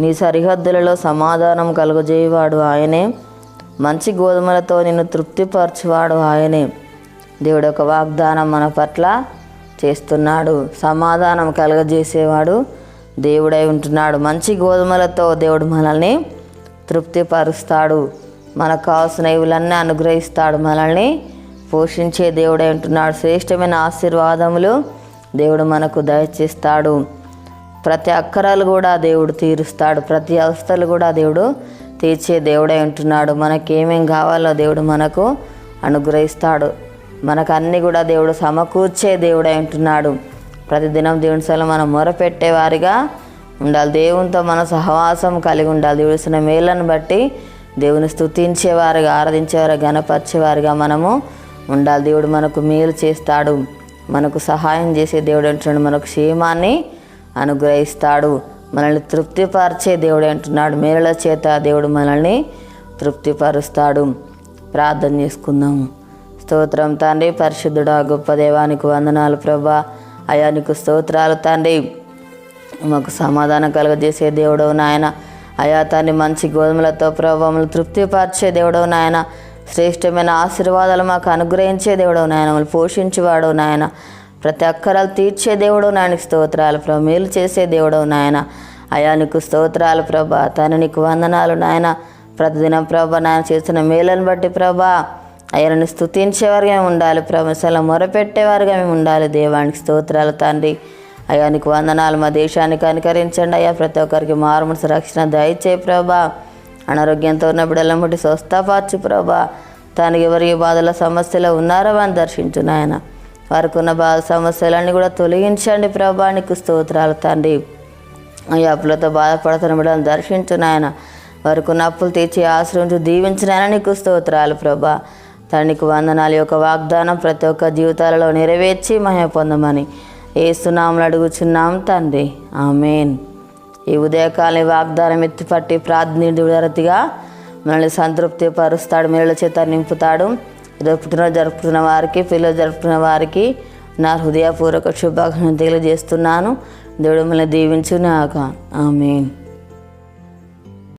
నీ సరిహద్దులలో సమాధానం కలుగజేయవాడు ఆయనే. మంచి గోధుమలతో నిన్ను తృప్తిపరచువాడు ఆయనే. దేవుడు ఒక వాగ్దానం మన పట్ల చేస్తున్నాడు. సమాధానం కలుగజేసేవాడు దేవుడై ఉంటున్నాడు. మంచి గోధుమలతో దేవుడు మనల్ని తృప్తిపరుస్తాడు. మనకు కావాల్సిన ఇవులన్నీ అనుగ్రహిస్తాడు. మనల్ని పోషించే దేవుడై ఉంటున్నాడు. శ్రేష్టమైన ఆశీర్వాదములు దేవుడు మనకు దయచేస్తాడు. ప్రతి అక్కరాలు కూడా దేవుడు తీరుస్తాడు. ప్రతి అవస్థలు కూడా దేవుడు తీర్చే దేవుడై ఉంటున్నాడు. మనకేమేం కావాలో దేవుడు మనకు అనుగ్రహిస్తాడు. మనకు అన్నీ కూడా దేవుడు సమకూర్చే దేవుడై ఉంటున్నాడు. ప్రతిదినం దేవుని సెలవు మనం మొరపెట్టేవారిగా ఉండాలి. దేవునితో మన సహవాసం కలిగి ఉండాలి. దేవుడిసిన మేలను బట్టి దేవుని స్థుతించేవారుగా ఆరాధించేవారు గణపరిచేవారుగా మనము ఉండాలి. దేవుడు మనకు మేలు చేస్తాడు. మనకు సహాయం చేసే దేవుడు అంటున్నాడు మనకు క్షేమాన్ని అనుగ్రహిస్తాడు. మనల్ని తృప్తిపరిచే దేవుడు అంటున్నాడు. మేలుల చేత దేవుడు మనల్ని తృప్తిపరుస్తాడు. ప్రార్థన చేసుకుందాము స్తోత్రం తండ్రి పరిశుద్ధుడా గొప్ప దేవానికి వందనాలు ప్రభా. అయా నీకు స్తోత్రాలు తండ్రి. మాకు సమాధానం కలుగజేసే దేవుడవు నాయన. అయా తండ్రి మంచి గోధుమలతో ప్రభావములు తృప్తిపరిచే దేవుడవు నాయన. శ్రేష్టమైన ఆశీర్వాదాలు మాకు అనుగ్రహించే దేవుడవు నాయన. మమ్మల్ని పోషించేవాడవు నాయన. ప్రతి అక్కరాలు తీర్చే దేవుడు నాయనకి స్తోత్రాలు ప్రభా. మేలు చేసే దేవుడు నాయన. అయా నీకు స్తోత్రాలు ప్రభా. తను నీకు వందనాలు నాయన. ప్రతిదినం ప్రభా నాయన చేసిన మేలను బట్టి ప్రభా. అయ్యను స్థుతించేవారుగా మేము ఉండాలి ప్రభావం మొరపెట్టేవారుగా మేము ఉండాలి దేవానికి స్తోత్రాలు తండ్రి. అయ్యా నీకు వందనాలు మా దేశానికి అనుకరించండి. అయ్యా ప్రతి ఒక్కరికి మారుమనసు రక్షణ దయచే ప్రభా. అనారోగ్యంతో ఉన్న బిడ్డల ముట్టి స్వస్థపరచు ప్రభా. తనకి ఎవరి బాధల సమస్యలు ఉన్నారో అని దర్శించు నాయన. వారికి ఉన్న బాధ సమస్యలన్నీ కూడా తొలగించండి ప్రభా నీకు స్తోత్రాలు తండ్రి. అప్పులతో బాధపడుతున్న బిడ్డలను దర్శించు వారికున్న అప్పులు తీర్చి ఆశ్రయించు దీవించినాయన నీకు స్తోత్రాలు ప్రభా. తండ్రికి వందనాలు. యొక్క వాగ్దానం ప్రతి ఒక్క జీవితాలలో నెరవేర్చి మహిమ పొందమని ఏస్తున్నాములు అడుగుచున్నాం తండ్రి. ఆమెన్. ఈ ఉదయకాలం వాగ్దానం ఎత్తిపట్టి ప్రార్థనీయుడిగా మనల్ని సంతృప్తి పరుస్తాడు మేళ్ళ చేత నింపుతాడు. ఈరోజు పుట్టినరోజు జరుపుతున్న వారికి పిల్లలు జరుపుతున్న వారికి నా హృదయపూర్వక శుభాకాంక్షలు తెలియజేస్తున్నాను. దేవుడు మిమ్మల్ని దీవించునాక. ఆమె